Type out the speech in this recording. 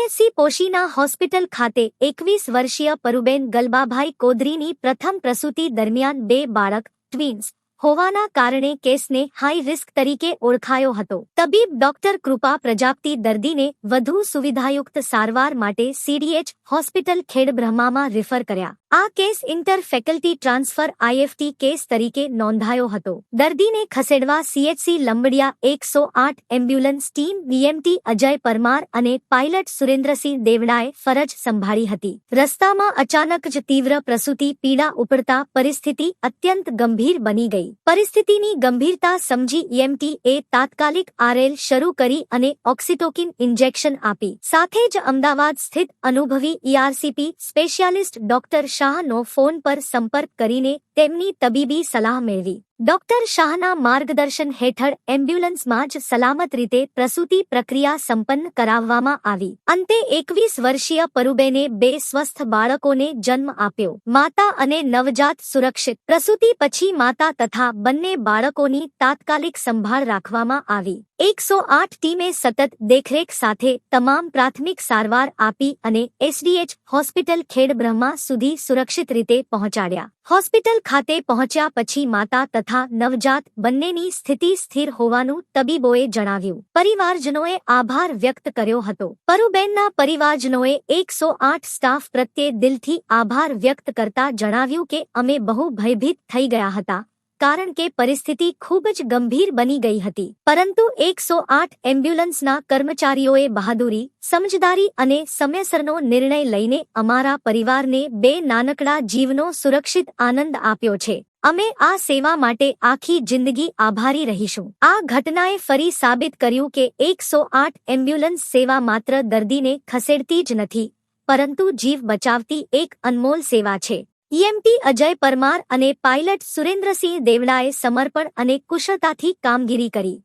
CSC Poshina hospital ખાતે એકવીસ વર્ષીય પરુબેન ગલબાભાઈ કોદરીની પ્રથમ પ્રસૂતિ દરમિયાન બે બાળક, ટ્વિન્સ, હોવાના કારણે કેસને હાઈ રિસ્ક તરીકે ઓળખાયો હતો. તબીબ ડોક્ટર કૃપા પ્રજાપતિ દર્દીને વધુ સુવિધાયુક્ત સારવાર માટે સીડીએચ હોસ્પિટલ ખેડબ્રહ્મામાં રિફર કર્યા. આ case inter faculty transfer IFT case તરીકે નોંધાયો હતો. દર્દીને ખસેડવા સીએચસી લંબડિયા એકસો આઠ ambulance team VMT Ajay Parmar અને પાયલટ સુરેન્દ્રસિંહ દેવડાએ ફરજ સંભાળી હતી. રસ્તામાં અચાનક જ તીવ્ર પ્રસૂતિ, પીડા ઉપડતા પરિસ્થિતિ અત્યંત ગંભીર બની ગઈ. પરિસ્થિતિની ગંભીરતા સમજી ઈએમટી એ તાત્કાલિક આરએલ શરૂ કરી અને ઓક્સિટોકિન ઇન્જેક્શન આપી. સાથે જ અમદાવાદ સ્થિત અનુભવી ઈઆરસીપી સ્પેશિયાલિસ્ટ ડોક્ટર શાહનો ફોન પર સંપર્ક કરીને તેમની તબીબી સલાહ મેળવી. ડોક્ટર શાહના માર્ગદર્શન હેઠળ એમ્બ્યુલન્સમાં જ સલામત રીતે પ્રસૂતિ પ્રક્રિયા સંપન્ન કરાવવામાં આવી. અંતે એકવીસ વર્ષીય પરુબેને બે સ્વસ્થ બાળકોને જન્મ આપ્યો. માતા અને નવજાત સુરક્ષિત. પ્રસૂતિ પછી માતા તથા બંને બાળકોની તાત્કાલિક સંભાળ રાખવામાં આવી. એકસો આઠ ટીમે સતત દેખરેખ સાથે તમામ પ્રાથમિક સારવાર આપી અને એસડીએચ હોસ્પિટલ ખેડબ્રહ્મા સુધી સુરક્ષિત રીતે પહોંચાડ્યા. હોસ્પિટલ ખાતે પહોંચ્યા પછી માતા તથા નવજાત બંનેની સ્થિતિ સ્થિર હોવાનું તબીબોએ જણાવ્યું. પરિવારજનોએ આભાર વ્યક્ત કર્યો હતો. પરુબેનના પરિવારજનોએ એકસો આઠ સ્ટાફ પ્રત્યે દિલથી આભાર વ્યક્ત કરતા જણાવ્યું કે અમે બહુ ભયભીત થઈ ગયા હતા, કારણ કે પરિસ્થિતિ ખૂબ જ ગંભીર બની ગઈ હતી. પરંતુ એકસો આઠ એમ્બ્યુલન્સના કર્મચારીઓએ બહાદુરી, સમજદારી અને સમયસરનો નિર્ણય લઈને અમારા પરિવારને બે નાનકડા જીવનો સુરક્ષિત આનંદ આપ્યો છે. અમે આ સેવા માટે આખી જિંદગી આભારી રહીશું. આ ઘટનાએ ફરી સાબિત કર્યું કે એકસો આઠ એમ્બ્યુલન્સ સેવા માત્ર દર્દીને ખસેડતી જ નથી, પરંતુ જીવ બચાવતી એક અનમોલ સેવા છે. ઈએમટી અજય પરમાર અને પાયલટ સુરેન્દ્રસિંહ દેવડાએ સમર્પણ અને કુશળતાથી કામગીરી કરી.